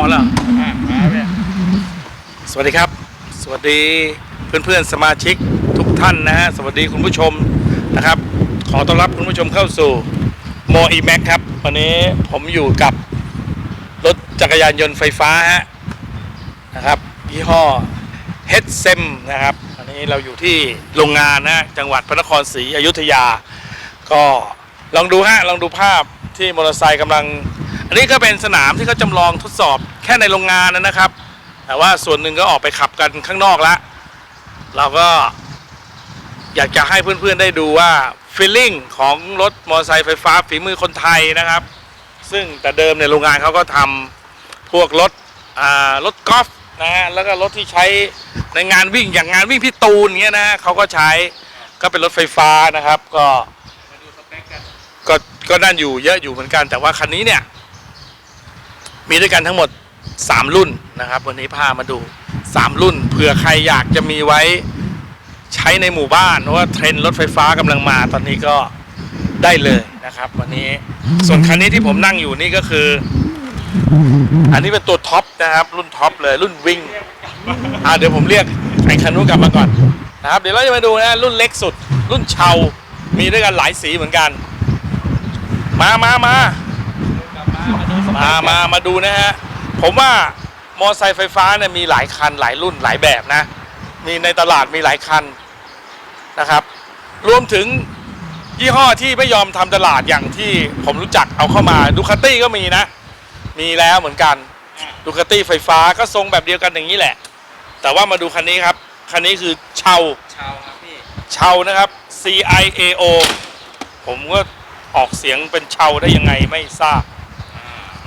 อ๋อเหรออะมาเนี่ยสวัสดีครับ สวัสดีเพื่อนๆสมาชิกทุกท่านนะฮะ สวัสดีคุณผู้ชมนะครับ ขอต้อนรับคุณผู้ชมเข้าสู่โมอีแม็กครับ วันนี้ผมอยู่กับรถจักรยานยนต์ไฟฟ้าฮะนะครับยี่ห้อ h e d s e m นะครับ อันนี้เราอยู่ที่โรงงานนะจังหวัดพระนครศรีอยุธยา ก็ลองดูฮะ ลองดูภาพที่มอเตอร์ไซค์กำลัง อันนี้ก็เป็นสนามที่เขาจำลองทดสอบแค่ในโรงงานนะครับ แต่ว่าส่วนหนึ่งก็ออกไปขับกันข้างนอกละเราก็อยากจะให้เพื่อนๆได้ดูว่าฟีลลิ่งของรถมอเตอร์ไซค์ไฟฟ้าฝีมือคนไทยนะครับ ซึ่งแต่เดิมในโรงงานเขาก็ทำพวกรถอ่ารถกอล์ฟนะฮะแล้วก็รถที่ใช้ในงานวิ่งอย่างงานวิ่งพี่ตูนเงี้ยนะฮะเขาก็ใช้ก็เป็นรถไฟฟ้านะครับ ก็ก็ก็นั่นอยู่เยอะอยู่เหมือนกันแต่ว่าคันนี้เนี่ย มีด้วยกันทั้งหมด 3 รุ่นนะครับ วันนี้พามาดู 3 รุ่นเผื่อใครอยากจะมีไว้ใช้ในหมู่บ้านเพราะว่าเทรนด์รถไฟฟ้ากำลังมาตอนนี้ก็ได้เลยนะครับ วันนี้ส่วนคันนี้ที่ผมนั่งอยู่นี่ก็คือ อันนี้เป็นตัวท็อปนะครับ รุ่นท็อปเลยรุ่นวิ่งอ่าเดี๋ยวผมเรียกไอ้คันนู้นกลับมาก่อนนะครับ เดี๋ยวเราจะมาดูนะรุ่นเล็กสุด รุ่นเชามีด้วยกันหลายสีเหมือนกัน มามามา มามามาดูนะฮะ ผมว่ามอไซค์ไฟฟ้าเนี่ยมีหลายคันหลายรุ่นหลายแบบนะ มีในตลาดมีหลายคันนะครับ รวมถึงยี่ห้อที่ไม่ยอมทำตลาดอย่างที่ผมรู้จักเอาเข้ามาดูคาตี้ก็มีนะ มีแล้วเหมือนกันดูคาตี้ไฟฟ้าก็ทรงแบบเดียวกันอย่างนี้แหละ แต่ว่ามาดูคันนี้ครับ คันนี้คือเชาชาวครับพี่เชานะครับ C I A O ผมก็ออกเสียงเป็นเชาได้ยังไงไม่ทราบ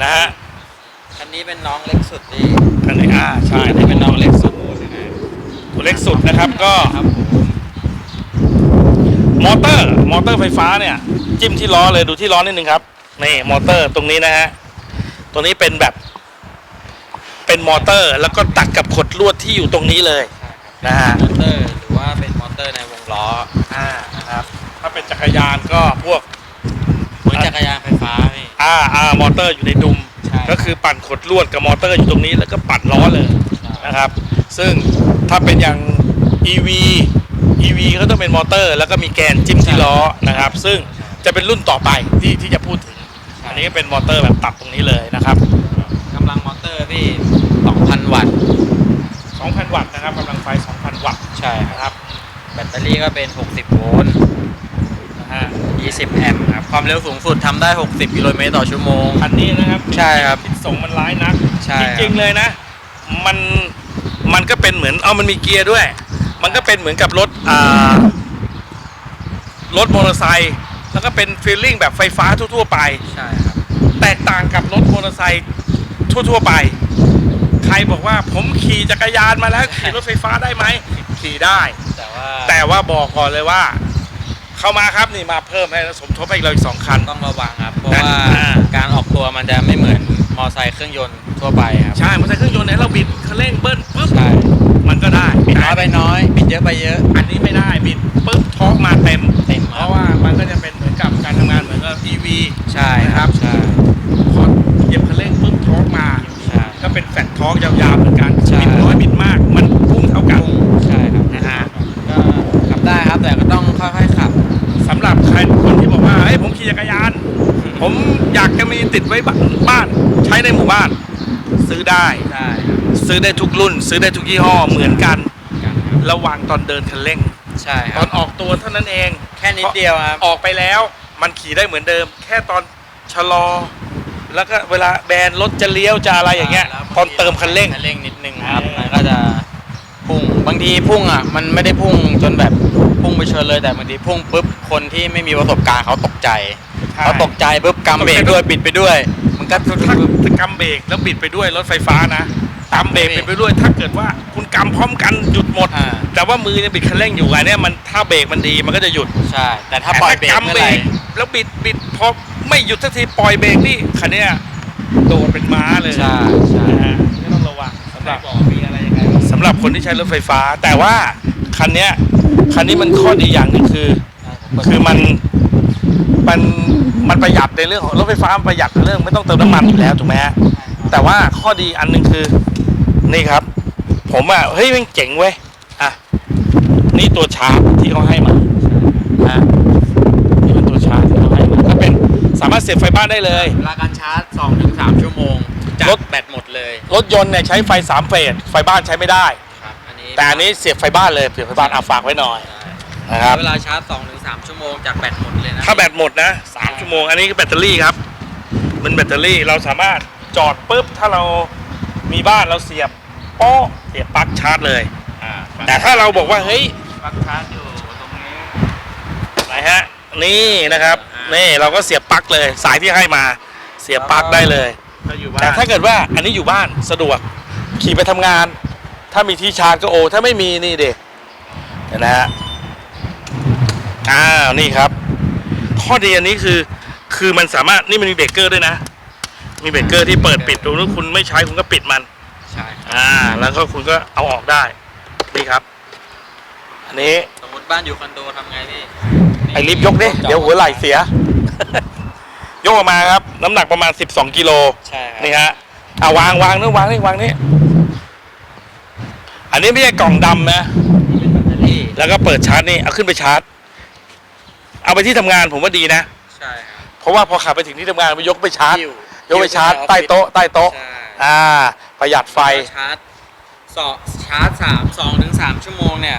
นะฮะคันนี้เป็นน้องเล็กสุดพี่คันนี้อ่าใช่ อันนี้เป็นน้องเล็กสุดนะฮะตัวเล็กสุดนะครับก็ครับผมมอเตอร์ มอเตอร์ไฟฟ้าเนี่ย จิ้มที่ล้อเลยดูที่ล้อนิดนึงครับนี่มอเตอร์ตรงนี้นะฮะตัวนี้เป็นแบบเป็นมอเตอร์ แล้วก็ตัดกับขดลวดที่อยู่ตรงนี้เลยนะฮะมอเตอร์หรือว่าเป็นมอเตอร์ในวงล้ออ่านะครับ ถ้าเป็นจักรยานก็พวกเห มือนจักรยานไฟฟ้าพี่ อ่าอ่ามอเตอร์อยู่ในดุม ใช่ ก็คือปั่นขดลวดกับมอเตอร์อยู่ตรงนี้แล้วก็ปั่นล้อเลยใช่นะครับ ซึ่งถ้าเป็นอย่าง EV EV ก็ต้องเป็นมอเตอร์ แล้วก็มีแกนจิ้มที่ล้อนะครับ ซึ่งจะเป็นรุ่นต่อไปที่ที่จะพูดถึง อันนี้ก็เป็นมอเตอร์แบบตัดตรงนี้เลยนะครับ กำลังมอเตอร์พี่2,000 วัตต์ 2,000 วัตต์นะครับกำลังไฟ 2,000 วัตต์ใช่ครับนะครับ แบตเตอรี่ก็เป็น 60 โวลต์นะฮะ 20 แอมป์ครับ ความเร็วสูงสุดทำได้ 60 กิโลเมตรต่อชั่วโมงอันนี้นะครับใช่ครับทิศส่งมันร้ายนัก ใช่จครับ ริงๆเลยนะ มันมันก็เป็นเหมือนเอามันมีเกียร์ด้วย มันก็เป็นเหมือนกับรถอ่ารถมอเตอร์ไซค์แล้วก็เป็นฟีลลิ่งแบบไฟฟ้าทั่วๆไป ใช่ครับ แตกต่างกับรถมอเตอร์ไซค์ทั่วๆไป ใครบอกว่าผมขี่จักรยานมาแล้วขี่รถไฟฟ้าได้ไหมขี่ได้ แต่ว่าแต่ว่าบอกก่อนเลยว่า เข้ามาครับนี่มาเพิ่มให้สมทบให้อีกเราอีกสองคัน ต้องระวังครับ เพราะนะว่าอ่า การออกตัวมันจะไม่เหมือนมอไซค์เครื่องยนต์ทั่วไปครับ ใช่มอเตอร์ไซค์เครื่องยนต์เนี่ยเราบิดคันเร่งเบิ้ลปุ๊บใช่ มันก็ได้บิดน้อยไปน้อยบิดเยอะไปเยอะ อันนี้ไม่ได้บิดปุ๊บท้องมาเต็ม เต็มเพครับราะว่ามันก็จะเป็นเหมือนกับการทำงานเหมือนกับ EV ใช่นะครับ ใช่พอเหยียบคันเร่งปุ๊บท้องมา ใช่ ก็เป็นแฟลตท้องยาวๆเหมือนกันใช่ บิดน้อยบิดมากมันพุ่งเท่ากันใช่ครับนะฮะ ก็ขับได้ครับแต่ก็ต้องค่อยๆขับ สำหรับใครคนที่บอกว่าเฮ้ยผมขี่จักรยาน ผมอยากจะมีติดไว้บ้านใช้ในหมู่บ้าน ซื้อได้ได้ครับซื้อได้ทุกรุ่น ซื้อได้ทุกยี่ห้อเหมือนกันกันครับระวังตอนเดินคันเร่งใช่คตรัอบนออกตัวเท่านั้นเองแค่นิดเดียวครับออกไปแล้วมันขี่ได้เหมือนเดิม แค่ตอนชะลอ แล้วก็เวลาแบนรถจะเลี้ยวจะอะไรอย่างเงี้ยแล้วตอนเติมคันเร่งคันเร่งนิดนึงครับเออมันก็จะ พุ่ง บางทีพุ่งอะ มันไม่ได้พุ่งจนแบบพุ่งไปเชิญเลยแต่บางทีพุ่งปุ๊บคนที่ไม่มีประสบการณ์เขาตกใจเขาตกใจปุ๊บกำเบรกด้วยปิดไปด้วย มันก็ถ้ากำเบรกแล้วบิดไปด้วยรถไฟฟ้านะกำเบรกบิดไปด้วย ถ้าเกิดว่าคุณกำพร้อมกันหยุดหมดอ่าแต่ว่ามือเนี่ยบิดคันเร่งอยู่อันเนี้ยมันถ้าเบรกมันดีมันก็จะหยุดใช่แต่ถ้าปล่อยเบรกแต่ถ้ากำเมื่อเบไหรร่กแล้วบิดบิดพอไม่หยุดสักทีปล่อยเบรกนี่คันเนี้ยโดดเป็นม้าเลยใช่ใช่นะฮะก็ต้องระวังสำหรับบอกมีอะไรยังไงสำ หรับคนที่ใช้รถไฟฟ้า แต่ว่าคันเนี้ยคันนี้มันข้อดีอย่างหนึ่งคือ คือมันมันมันประหยัดในเรื่องของรถไฟฟ้ามันประหยัดในเรื่องไม่ต้องเติมน้ำมันอยู่แล้วถูกไหมฮะแต่ว่าข้อดีอันหนึ่งคือนี่ครับ ผมอะเฮ้ยมันเจ๋งเว้ยอะนี่ตัวชาร์จที่เขาให้มาอะนี่เป็นตัวชาร์จที่เขาให้มาก็เป็นสามารถเสียบไฟบ้านได้เลย เวลาการชาร์จ2ถึง3ชั่วโมง จากรถ แบตหมดเลย รถยนต์เนี่ยใช้ไฟสามเฟสไฟบ้านใช้ไม่ได้ ครับอันนี้แต่อันนี้เสียบไฟบ้านเลยเสียบไฟบ้านเอาฝากไว้หน่อยนะครับเวลาชาร์จ2ถึง3ชั่วโมงจากแบตหมดเลยนะถ้าแบตหมดนะสามชั่วโมง อันนี้คือแบตเตอรี่ครับ มันแบตเตอรี่เราสามารถจอดปุ๊บถ้าเรามีบ้านเราเสียบโป๊ะเสียบปลั๊กชาร์จเลยแต่ถ้าเราบอกว่าเฮ้ยปลั๊กชาร์จอยู่ตรงนี้ไหนฮะนี่นะครับนี่เราก็เสียบปลั๊กเลย สายที่ให้มาเสียบปลั๊กได้เลย ก็อยู่บ้านแต่ถ้าเกิดว่าอันนี้อยู่บ้านสะดวกขี่ไปทำงาน ถ้ามีที่ชาร์จก็โอ ถ้าไม่มีนี่เด็นะฮะอ้าวนี่ครับ ข้อดีอันนี้คือ คือมันสามารถนี่มันมีเบรกเกอร์ด้วยนะ มีเบรกเกอร์ที่เปิดปิดดูแล้วคุณไม่ใช้คุณก็ปิดมัน ใช่ครับอ่า แล้วก็คุณก็เอาออกได้ นี่ครับ อันนี้ สมมติบ้านอยู่คอนโดทำไงพี่ไอ้ลิฟต์ยกดิเดี๋ยวหัวไหล่เสีย ยกออกมาครับ น้ำหนักประมาณ 12กิโลใช่ครับนี่ฮะเอาวางวางนู่นวางนี่วางนี่อันนี้ไม่ใช่กล่องดำนะ เป็นแบตเตอรี่แล้วก็เปิดชาร์จนี่เอาขึ้นไปชาร์จ เอาไปที่ทำงานผมว่าดีนะ ใช่ครับเพราะว่าพอขับไปถึงที่ทำงานไปยกไปชาร์จ หิ้วยกไปชาร์จใต้โต๊ะใต้โต๊ะ ใช่อ่า ประหยัดไฟ ชาร์จสองชาร์จสามสองถึงสามชั่วโมงเนี่ย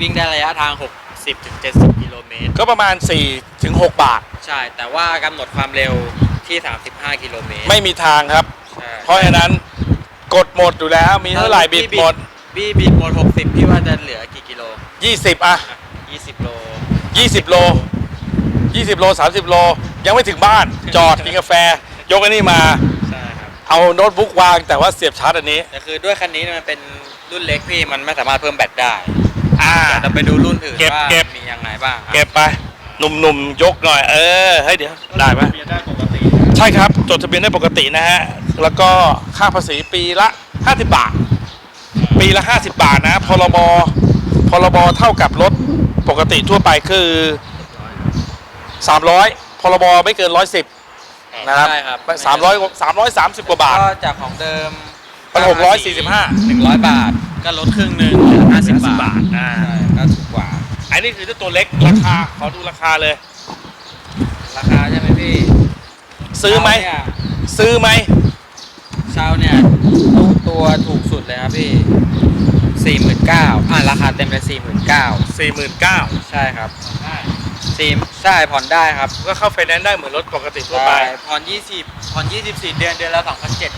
วิ่งได้ระยะทาง 60ถึง70กิโลเมตรก็ประมาณ4ถึง6บาท ใช่ แต่ว่ากำหนดความเร็วที่ 35 กิโลเมตรไม่มีทางครับ ใช่เพราะฉะนั้นกดหมดอยู่แล้วมีเท่าไหร่บิดหมด พี่บิดหมด 60 พี่ว่าจะเหลือกี่กิโล20 อะ อะ20 โล 20 โล 20 โล 30 โล ยังไม่ถึงบ้าน จอดกินกาแฟ ยกอันนี้มา ใช่ครับ เอาโน้ตบุ๊กวางแต่ว่าเสียบชาร์จอันนี้ แต่คือด้วยคันนี้เนี่ยมันเป็นรุ่นเล็กพี่มันไม่สามารถเพิ่มแบตได้ อ่า เดี๋ยวเราไปดูรุ่นอื่นเก็บว่าเก็บ มียังไงบ้างครับ เก็บไปหนุ่มๆยกหน่อย เออเฮ้ยเดี๋ยวได้ไหม เบียได้ปกติ ใช่ครับ จดทะเบียนได้ปกตินะฮะ แล้วก็ค่าภาษีปีละ 50 บาท ปีละ 50 บาทนะ พรบ พรบ เท่ากับรถปกติทั่วไปคือ 300 พรบ ไม่เกิน 110 นะครับใช่ครับ 300 330 กว่าบาท ก็จากของเดิมเป็น645หนึ่งร้อยบาท ก็ลดครึ่งหนึ่งเหลือห้าสิบบาทบาทอ่าใช่ก็ถูกกว่า อันนี้คือเจ้าตัวเล็กราคา ขอดูราคาเลย ราคาใช่ไหมพี่ ซื้อไหมเช่าเนี่ยซื้อไหมเช่าเนี่ยตัวถูกสุดเลยครับพี่สี่หมื่นเก้าอ่าราคาเต็มเลยสี่หมื่นเก้า49,000ใช่ครับสี่ใช่ผ่อนได้ครับ ก็เข้าไฟแนนซ์ได้เหมือนรถปกติทั่วไปใช่ผ่อนยี่สิบผ่อนยี่สิบสี่เดือนเดือนละสองพันเจ็ด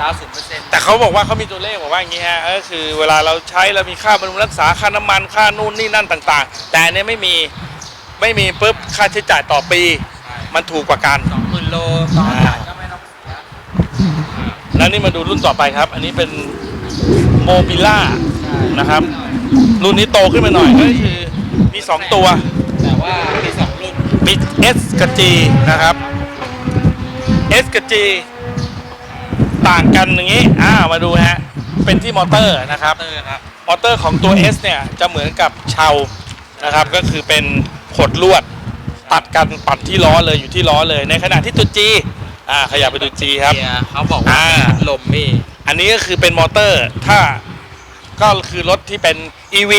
ดาวศูนย์เปอร์เซ็นต์แต่เขาบอกว่าเขามีตัวเลขบอกว่าอย่างนี้ฮะก็คือเวลาเราใช้เรามีค่าบำรุงรักษาค่าน้ำมันค่านู่นนี่นั่นต่าง ๆ แต่อันเนี้ยไม่มีไม่มีปุ๊บค่าใช้จ่ายต่อปี มันถูกกว่ากัน สองหมื่นโลตอนจ่ายก็ไม่ต้องเสียแล้วนี่มาดูรุ่นต่อไปครับ อันนี้เป็นโมบิล่าใช่นะครับ รุ่นนี้โตขึ้นมาหน่อยก็คือมี 2 ตัว แต่ว่ามีสองรุ่น มี S กับ G นะครับ S กับ G ต่างกันอย่างนี้อ่ามาดูฮะเป็นที่มอเตอร์นะครับเตอร์ครับมอเตอร์ของตัว S เนี่ยจะเหมือนกับเชานะครับ ก็คือเป็นขดลวดตัดกันปัดที่ล้อเลยอยู่ที่ล้อเลย ในขณะที่ตัว G อ่าขยับไปดู G ครับเกียร์เขาบอกว่าอ่าลมพี่อันนี้ก็คือเป็นมอเตอร์ถ้าก็คือรถที่เป็น EV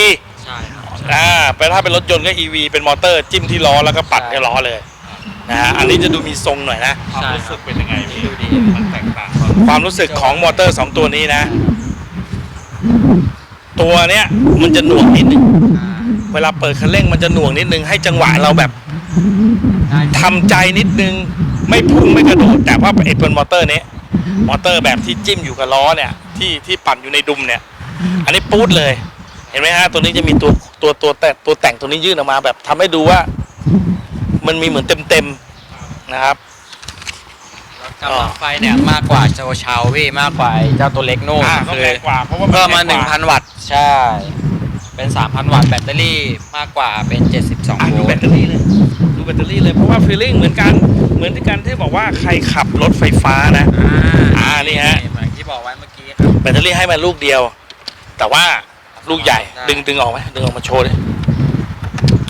ใช่ครับอ่าเป็นถ้าเป็นรถยนต์ก็ EV เป็นมอเตอร์จิ้มที่ล้อแล้วก็ปัดที่ล้อเลยนะฮะอันนี้จะดูมีทรงหน่อยนะใช่ครับเป็นยังไงพี่ดูดีมันแตกต่าง ความรู้สึกของมอเตอร์สองตัวนี้นะ ตัวเนี้ยมันจะหน่วงนิดนึงเวลาเปิดคันเร่งมันจะหน่วงนิดนึงให้จังหวะเราแบบได้ทำใจนิดนึง ไม่พุ่งไม่กระโดดแต่ว่าไอ้เป็นมอเตอร์นี้มอเตอร์แบบที่จิ้มอยู่กับล้อเนี่ย ที่ที่ปั่นอยู่ในดุมเนี่ย อันนี้ปูดเลย เห็นไหมฮะตัวนี้จะมีตัวตัวตัวแต่ตัวแต่งตัวนี้ยื่นออกมาแบบทำให้ดูว่า มันมีเหมือนเต็มเต็มๆนะครับ กำลังไฟเนี่ยมากกว่าเจ้าเชาพี่มากกว่าไอ้เจ้าตัวเล็กนู่นอ่าก็คืแพองกว่าเพราะว่าเพิ่มมาแพงกว่1,000 วัตต์ใช่ เป็น 3,000 วัตต์แบตเตอรี่มากกว่าเป็น 72อะโวดูลแบตต์เตอรี่เลยดูแบตเตอรี่เลยเพราะว่าฟีลลิ่งเหมือนกันเหมือนที่กันที่บอกว่าใครขับรถไฟฟ้านะ อ่านี่ฮะ เหมือนที่บอกไว้เมื่อกี้ครับ แบตเตอรี่ให้มาลูกเดียว แต่ว่าลูกใหญ่ได้ ดึงดึงออกไหมดึงออกมาโชว์ดิ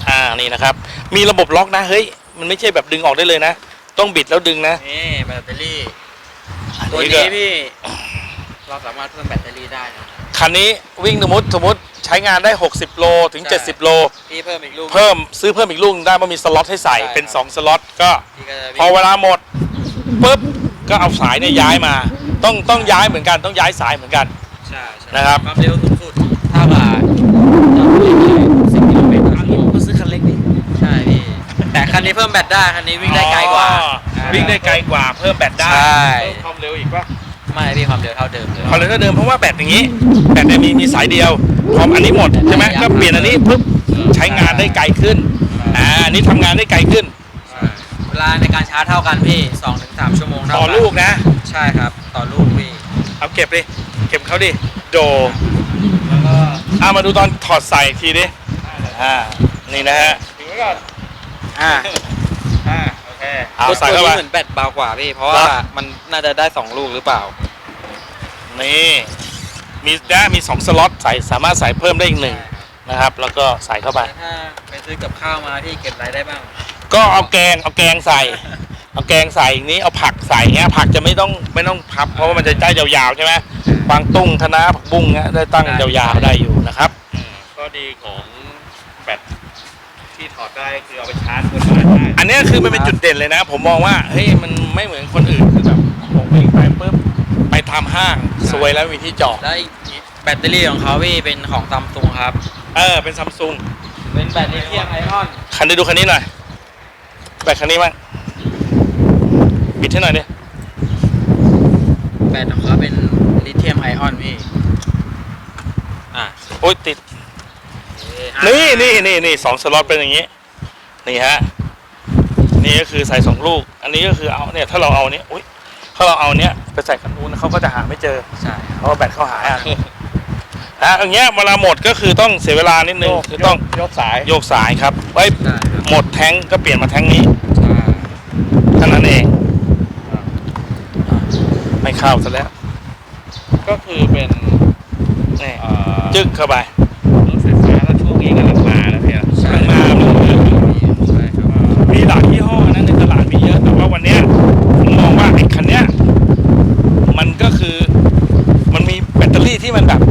อ่านี่นะครับ มีระบบล็อกนะเฮ้ยมันไม่ใช่แบบดึงออกได้เลยนะ ต้องบิดแล้วดึงนะ นี่แบตเตอรี่อันตัวนี้ก็นี้พี่ เราสามารถเพิ่มแบตเตอรี่ได้นะ คันนี้วิ่งสมมติสมมติใช้งานได้ 60 โลถึง ใช่ 70 โล พี่เพิ่มอีกลูก เพิ่มซื้อเพิ่มอีกลูกได้มันมีสล็อตให้ใส่ใช่เป็น ครับ 2 สล็อตก็ พี่ก็จะพอเวลาหมดปุ๊บก็เอาสายเนี่ยย้ายมา ต้องต้องย้ายเหมือนกันต้องย้ายสายเหมือนกัน ใช่ใช่นะครับ ความเร็วสูงสุดถ้าว่าสิบกิโลเมตรต่อชั่วโมง ก็ซื้อคันเล็กดิ ใช่พี่ แต่ คันนี้เพิ่มแบตได้ คันนี้วิ่งได้ไกลกว่า อ๋อวิ่งได้ไกลกว่าเพิ่มแบตได้ใช่ เพิ่มความเร็วอีกป่ะไม่พี่ความเร็วเท่าเดิมเลยความเร็วเท่าเดิมเพราะว่าแบตอย่างนี้ แบตเนี่ยมีมีสายเดียวพออันนี้หมดใช่ไหมก็เปลี่ยนอันนี้ปุ๊บใช้งานได้ไกลขึ้นอ่าอันนี้ทำงานได้ไกลขึ้นเวลาในการชาร์จเท่ากันพี่2-3ถึงชั่วโมงเท่าต่อกันลูกนะ ใช่ครับ ต่อลูกพี่ เอาเก็บดิ เก็บเขาดิ โดแล้วก็เอามาดูตอนถอดใส่อีกทีดิอ่านี่นะฮะถือไว้ก่อน อ่าอ่าโอเคเอาใส่เข้าตัวไป นี้เหมือนแบตเบากว่าพี่ เพราะว่าเหรอมันน่าจะได้2ลูกหรือเปล่า นี่มีนะมีสองสล็อตใส่สามารถใส่เพิ่มได้อีกหนึ่งนะครับ แล้วก็ใส่เข้าไป ถ้าไปซื้อกับข้าวมาพี่เก็บอะไรได้บ้าง ก็เอาแกงเอาแกงใส่ เอาแกงใส่อย่างนี้เอาผักใส่เงี้ยผักจะไม่ต้องไม่ต้องพับเพราะว่ามันจะได้ยาวๆใช่ไหมบางตุ้งคะน้าผักบุ้งเงี้ยได้ตั้งได้ยาวๆได้อยู่นะครับ ข้อดีของแบต ที่ถอดได้คือเอาไปชาร์จบนบ้านได้อันเนี้ยคือมันเป็นจุดเด่นเลยนะ ผมมองว่าเฮ้ยมันไม่เหมือนคนอื่นคือแบบผมวิ่งไปปุ๊บไปทำห้างสวยแล้วมีที่จอดแล้วอีกแบตเตอรี่ของเขาพี่เป็นของซัมซุงครับ เออเป็นซัมซุงเป็นแบตลิเธียมไอออน คันนี้ดูคันนี้หน่อยแบตคันนี้มั้งปิดให้หน่อยดิแบตของเขาเป็นลิเธียมไอออนพี่ อะโอ๊ยติดอะ นี่นี่นี่นี่สองสล็อตเป็นอย่างนี้ นี่ฮะ นี่ก็คือใส่สองลูก อันนี้ก็คือเอาเนี่ยถ้าเราเอาเนี้ยอุ้ยถ้าเราเอาเนี้ยไปใส่คันนู้นเขาก็จะหาไม่เจอใช่เพราะว่าแบตเขาหายอะนะอย่างเงี้ยเวลาหมดก็คือต้องเสียเวลานิดนึงคือต้องยกสายโยกสายครับไว้ยใช่ครับหมดแท้งก็เปลี่ยนมาแท้งนี้ใช่เท่านั้นเองไม่เข้าซะแล้ว ก็คือเป็นนี่เอ่อจึ๊กเข้าไป รถไฟฟ้าแล้วช่วงนี้กำลังมาแล้วเนี่ย ใช่ กำลังมา ใช่ครับ มีหลายยี่ห้อนะในตลาดมีเยอะ แต่ว่าวันเนี้ยผมมองว่าไอ้คันเนี้ยมันก็คือมันมีแบตเตอรี่ที่มันแบบ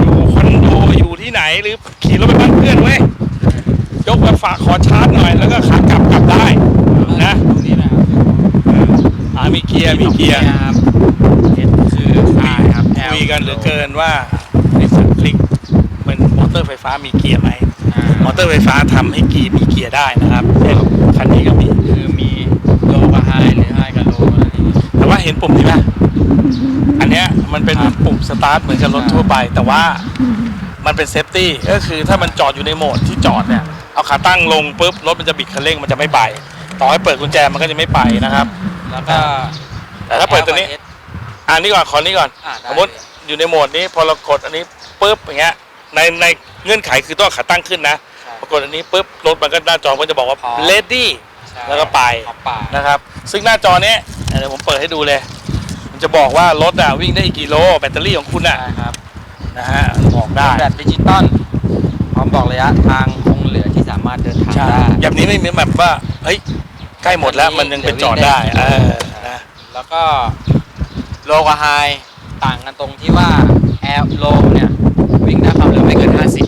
อยู่คอนโดอยู่ที่ไหนหรือขี่รถไปบ้านเพื่อนเว้ยยกมาฝากขอชาร์จหน่อย แล้วก็ขากลับกลับได้นะตรงนี้นะครับอ่ามีเกียร์มีเกียร์ครับเห็นคือใช่ครับ L คุยกันเหลือเกินว่าไอ้สัตว์คลิกเป็นมอเตอร์ไฟฟ้ามีเกียร์ไหมอ่ามอเตอร์ไฟฟ้าทำให้เกียร์มีเกียร์ได้นะครับเช่น คันนี้ก็มี คือมีโลกับไฮหรือไฮกับโลอะไรอย่างงี้แต่ว่าเห็นปุ่มนี้ไหมอันเนี้ยมันเป็นครับปุ่มสตาร์ทเหมือนกับรถทั่วไป แต่ว่ามันเป็นเซฟตี้ก็คือถ้ามันจอดอยู่ในโหมดที่จอดเนี่ยเอาขาตั้งลงปุ๊บรถมันจะบิดคันเร่งมันจะไม่ไป ต่อให้เปิดกุญแจมันก็จะไม่ไปนะครับ แล้วก็แต่ถ้าเปิดตัวนี้ L กับ S อันนี้ก่อนขอนี้ก่อนอ่าได้ สมมติอยู่ในโหมดนี้พอเรากดอันนี้ปุ๊บอย่างเงี้ยในในเงื่อนไขคือต้องเอาขาตั้งขึ้นนะ ใช่พอกดอันนี้ปุ๊บรถมันก็หน้าจอก็จะบอกว่า พร้อม ready ใช่แล้วก็ไปขอบป่านะครับ ซึ่งหน้าจอเนี้ยเดี๋ยวผมเปิดให้ดูเลย มันจะบอกว่ารถอะวิ่งได้กี่โล แบตเตอรี่ของคุณอะใช่ครับนะฮะบอกได้แบบดิจิตอลพร้อมบอกระยะทางคงเหลือที่สามารถเดินทางใช่ได้ แบบนี้ไม่มีแบบว่าเฮ้ยใกล้หมดแล้วมันยังเป็นจอดได้เออนะแล้วก็โลกับไฮต่างกันตรงที่ว่าแอลโลเนี่ย วิ่งได้ความเร็วไม่เกิน 50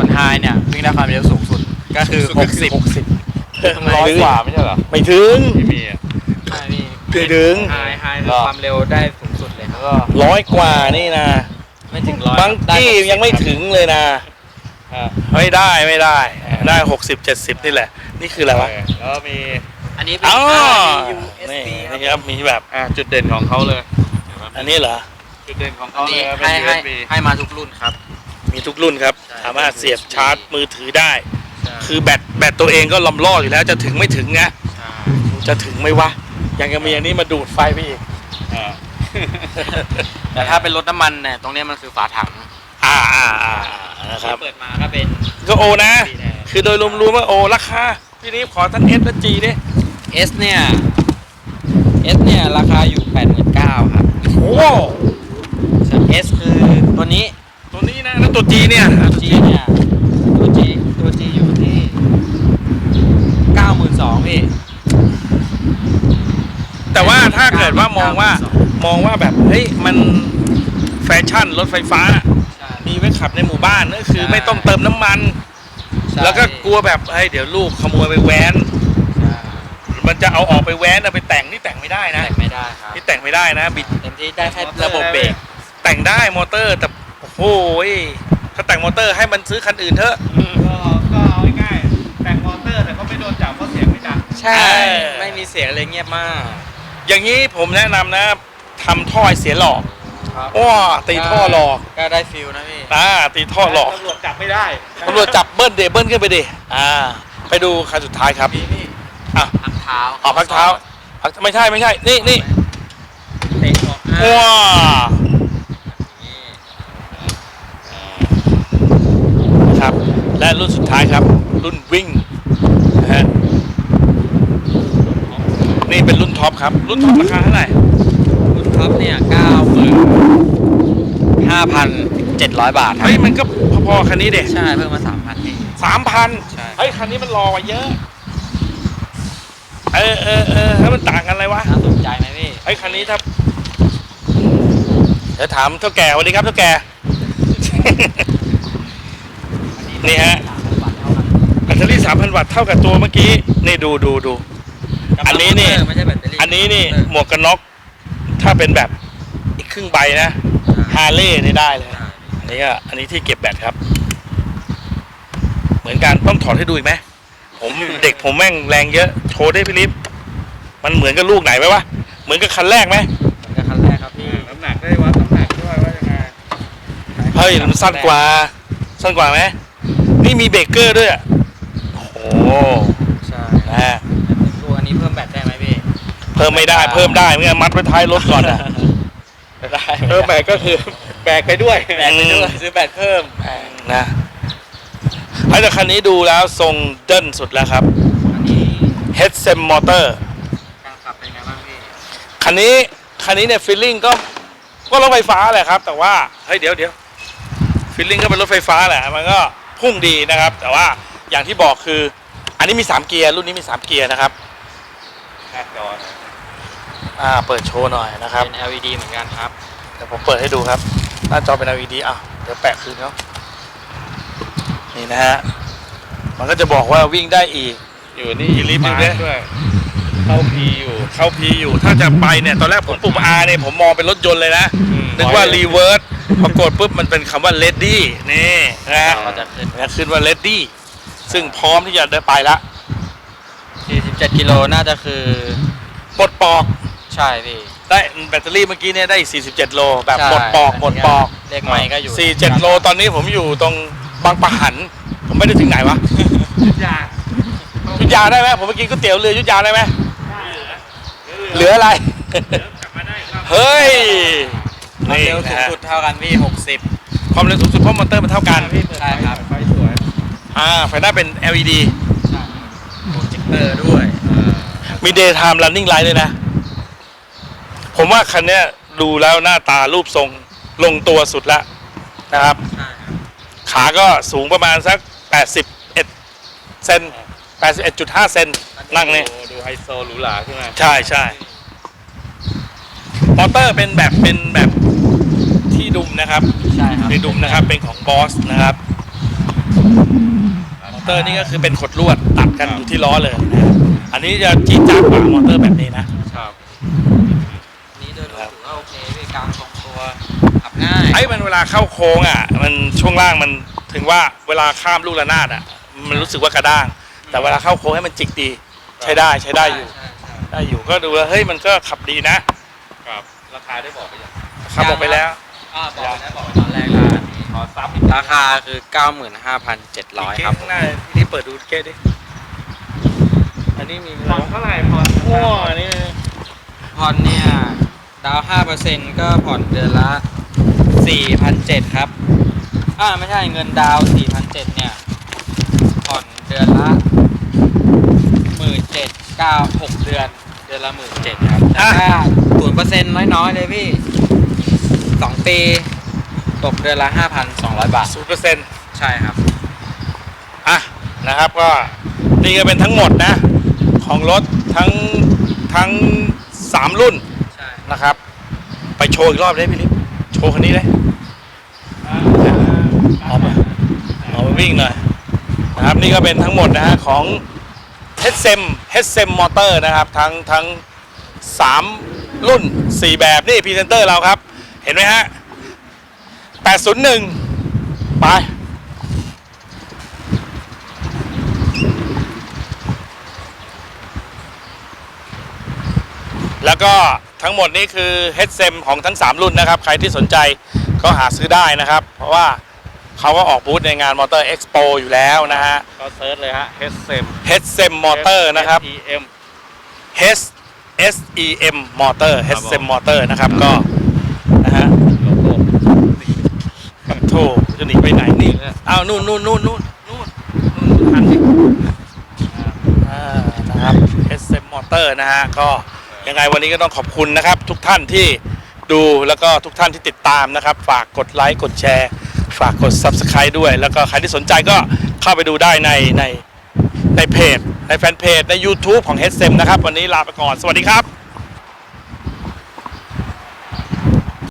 ส่วนไฮเนี่ยวิ่งได้ความเร็วสูงสุดก็คือ60หกสิบร้อยกว่าไม่ใช่เหรอไม่ถึงที่มีอะใช่พี่ไม่ถึง ไฮไฮคือความเร็วได้สูงสุดเลยครับร้อยกว่านี่นะ ไม่ถึงร้อยบางได้ที่60ยังไม่ถึงเลยนะอ่า ไม่ได้ไม่ได้ ได้หกสิบเจ็ดสิบนี่แหละ นี่คืออะไรวะ แล้วมีอันนี้เป็น อ๋อ RDU นี่ SP ครับนี่ครับมีแบบ อ่าจุดเด่นของเขาเลย อันนี้เหรอ จุดเด่นของอัเขานเลนี้ยเป็ให้นให้ USB ให้มาทุกรุ่นครับ มีทุกรุ่นครับ ใช่ สามารถเสียบ USB ชาร์จมือถือได้คือแบตแบตตัวเองก็ลำล่ออยู่แล้วจะถึงไม่ถึงนะจะถึงไหมวะยังจะมีอันนี้มาดูดไฟไปอีกอ่าแต่ถ้าเป็นรถน้ำมันเนี่ยตรงเนี้ยมันคือฝาถังอ่าอ่าอ่านะครับเปิดมาก็เป็นก็โอนะ สีแดง คือโดยรวมๆว่าโอราคาพี่นี้ขอทั้งเอสและจีดิ S เนี่ย S เนี่ย ราคาอยู่ 89,000ครับ โอ้ ส่วน S คือตัวนี้ ตัวนี้นะแล้วตัวจีเนี่ยตัว G เนี่ยตัว G ตัว G อยู่ที่92,000พี่ แต่ว่าถ้าเกิดแบบว่ามองว่า มองว่าแบบเฮ้ยมันแฟชั่นรถไฟฟ้าใช่มีไว้ขับในหมู่บ้านก็คือใช่ไม่ต้องเติมน้ำมันใช่แล้วก็กลัวแบบเฮ้ยเดี๋ยวลูกขโมยไปแว้นใช่มันจะเอาออกไปแว้นเอาไปแต่งนี่แต่งไม่ได้นะแต่งไม่ได้ครับนี่แต่งไม่ได้นะบิดเต็มที่ได้แค่ระบบเบรกแต่งได้มอเตอร์แต่ โอ้โหยถ้าแต่งมอเตอร์ให้มันซื้อคันอื่นเถอะ ก็ก็เอาง่ายๆแต่งมอเตอร์แต่ก็ไม่โดนจับเพราะเสียงไม่ดังใช่ เออ ไม่มีเสียงเลยเงียบมาก อย่างนี้ผมแนะนำนะทำท่อให้เสียหลอกครับว้าตีท่อหลอกก็ได้ฟิลนะพี่ อ่าตีท่อหลอกตำรวจจับไม่ได้ตำรวจจับเบิ้ลเดเบิ้ลขึ้นไปดิอ่า ไปดูคันสุดท้ายครับพี่นี่อะพักเท้าออกพักเท้าพักไม่ใช่ไม่ใช่ นี่นี่เตะออกหน้าว้า นี่ ครับ และรุ่นสุดท้ายครับ รุ่นวิ่งนะฮะนี่เป็นรุ่นท็อปครับ รุ่นท็อปราคาเท่าไหร่รุ่นท็อปเนี่ยเก้าหมื่นห้าพันเจ็ดร้อยบาทครัเฮ้ยมันก็พอๆคันนี้เด็ใช่เพิ่มมาสามพันเอง สามพันใช่ เฮ้ยคันนี้มันรอกว่าเยอะ เออเออเออแล้วมันต่างกันอะไรวะน่าสนใจไหมพี่เฮ้ยคันนี้ถ้าเดี๋ยวถามเท่าแก่สวัสดีครับเท่าแก่ นี่ฮะแบตเตอรี่3,000วัตต์เท่ากับตัวเมื่อกี้นี่ดูดูดู อันนี้นี่ ไม่ใช่แบตเตอรี่อันนี้นี่หมวกกันน็อกถ้าเป็นแบบอีกครึ่งใบนะฮาร์เลย์นี่ได้เลยอันนี้ก็อันนี้ที่เก็บแบตครับ เหมือนกันต้องถอดให้ดูอีกไหมผมเด็กผมแม่งแรงเยอะโชว์ได้พี่ลิฟมันเหมือนกับลูกไหนไหมวะเหมือนกับคันแรกไหมเหมือนกับคันแรกครับพี่น้ำหนักได้วัดน้ำหนักด้วยว่ายังไงเฮ้ยมันสั้นกว่าสั้นกว่าไหม นี่มีเบรกเกอร์ด้วยอะโอ้โหใช่นะฮะลูกอันนี้เพิ่มแบตได้ไหมพี่ เพิ่มไม่ได้เพิ่มได้ไม่งั้นมัดไว้ท้ายรถก่อนอะไม่ได้เออแบกก็คือแบกไปด้วยแบตไปด้วยซื้อแบตเพิ่มนะไอ้แต่คันนี้ดูแล้วทรงเดินสุดแล้วครับอันนี้ h e a d s e m Motor การขับเป็นไงบ้างพี่คันนี้คันนี้เนี่ยฟีลลิ่งก็ก็รถไฟฟ้าแหละครับ แต่ว่าเฮ้ยเดี๋ยวเดี๋ยวฟีลลิ่งก็เป็นรถไฟฟ้าแหละมันก็ พุ่งดีนะครับ แต่ว่าอย่างที่บอกคือ อันนี้มี 3 เกียร์รุ่นนี้มี 3 เกียร์นะครับแค่จอนะอ่าเปิดโชว์หน่อยนะครับ เป็น LED เหมือนกันครับเดี๋ยวผมเปิดให้ดูครับ หน้าจอเป็น LED อะเดี๋ยวแปะคืนเขานี่นะฮะมันก็จะบอกว่าวิ่งได้อีก อยู่นี่อีลิฟต์อยู่มาเนี่ยด้วยเข้าพีอยู่ เข้าพีอยู่ถ้าจะไปเนี่ยตอนแรกผมปุ่ม R เนี่ยผมมองเป็นรถยนต์เลยนะอืมนึกว่ารีเวิร์ส พอกดปุ๊บมันเป็นคำว่า ready นี่นะฮะก็จะขึ้นนะขึ้นว่า ready ซึ่งพร้อมที่จะเดินไปละ47กิโลน่าจะคือหมดปอกใช่พี่ ได้แบตเตอรี่เมื่อกี้เนี่ยได้ 47 โล แบบใช่หมดปอกหมดปอกเลขไม้ก็อยู่ 47 โล ตอนนี้ผมอยู่ตรงบางปะหัน ผมไม่ได้ถึงไหนวะ อยากยุทธยาได้ไหมผมไปกินก๋วยเตี๋ยวเรือยุทธยาได้ไหมเหลืออะไร กลับมาได้ครับ เฮ้ย ความนี่เร็วสูนะงฮะสุดเท่ากันพี่ 60 ความเร็วสูงสุดเพราะมอเตอร์มันเท่ากันใช่ครับไฟสวยอ่าไฟหน้าเป็น LED ใช่โปรเจคเตอร์ด้วยมี daytime running light ด้วยนะ ผมว่าคันเนี้ยดูแล้วหน้าตารูปทรงลงตัวสุดแล้วนะครับ ใช่ครับขาก็สูงประมาณสัก 81เซน81.5 เซนนั่งเนี่ย ดูดูไฮโซหรูหราขึ้นมา ใช่ใช่ มอเตอร์เป็นแบบเป็นแบบที่ดุมนะครับใช่ครับในดุมนะครับเป็นของบอสนะครับมอเตอร์นี่ก็คือเป็นขดลวดตัดกันอยู่ที่ล้อเลยนะอันนี้จะจี๊ดจ๊าดกว่ามอเตอร์แบบนี้นะ ครับนี่โดยรวมถือว่าโอเคพี่กลางทรงตัวขับง่ายไอ้มันเวลาเข้าโค้งอะ มันช่วงล่างมันถึงว่าเวลาข้ามลูกระนาดอะ มันรู้สึกว่ากระด้าง แต่เวลาเข้าโค้งให้มันจิกดี ใช้ได้ใช้ได้อยู่ ใช่ใช่ได้อยู่ก็ดูแล้วเฮ้ยมันก็ขับดีนะ ครับราคาได้บอกไปยังขับออกไปแล้ว อ่าบอกไปแล้วบอกไปตอนแรกแล้วขอซับราคาคือ 95,700 ครับข้างหน้าที่เปิดดูเกตดิ อันนี้มีผ่อนเท่าไหร่ผ่อนว้าอันนี้ผ่อนเนี่ย ดาวน์5%ก็ผ่อนเดือนละ 4,700 ครับ อ่า ไม่ใช่เงินดาวน์4,700 เนี่ย ผ่อนเดือนละ 17,000 9 6เดือน เดือนละ17,000ครับแต่ถ้า0%น้อยๆเลยพี่2ปี ตกเดือนละ5,200บาท ศูนย์เปอร์เซ็นต์ใช่ครับ อะนะครับก็นี่ก็เป็นทั้งหมดนะ ของรถทั้งทั้งสามรุ่นใช่นะครับ ไปโชว์อีกรอบได้พี่ลิฟโชว์คันนี้เลยเอามาเอามาวิ่งหน่อยนะครับนี่ก็เป็นทั้งหมดนะฮะของ HSM h e d s e m Motor นะครับ ทั้งทั้ง 3 รุ่น 4 แบบนี่พรีเซนเตอร์เราครับ เห็นไหมฮะ 801 ไป แล้วก็ทั้งหมดนี้คือ HSM ของทั้ง 3 รุ่นนะครับ ใครที่สนใจก็หาซื้อได้นะครับ เพราะว่า เขาก็ออกบูธในงาน Motor Expo อยู่แล้วนะฮะ ก็เซิร์ชเลยฮะ h e m h e d s e m Motor นะครับ M H S E M Motor ครั H บผม S M Motor นะครับก็นะฮะโลโก้โธ่จะหนีไปไหนนี่อ้าวนู่นนู่นนู่นนู่นนู่นนู่นทันดิอ่านะครับ H S M Motor นะฮะก็ยังไงวันนี้ก็ต้องขอบคุณนะครับ ทุกท่านที่ดูแล้วก็ทุกท่านที่ติดตามนะครับ ฝากกดไลค์กดแชร์ ฝากกด Subscribe ด้วย แล้วก็ใครที่สนใจก็เข้าไปดูได้ในในในเพจ ในแฟนเพจ ใน YouTube ของ h ฮ s เซมนะครับ วันนี้ลาไปก่อน สวัสดีครับ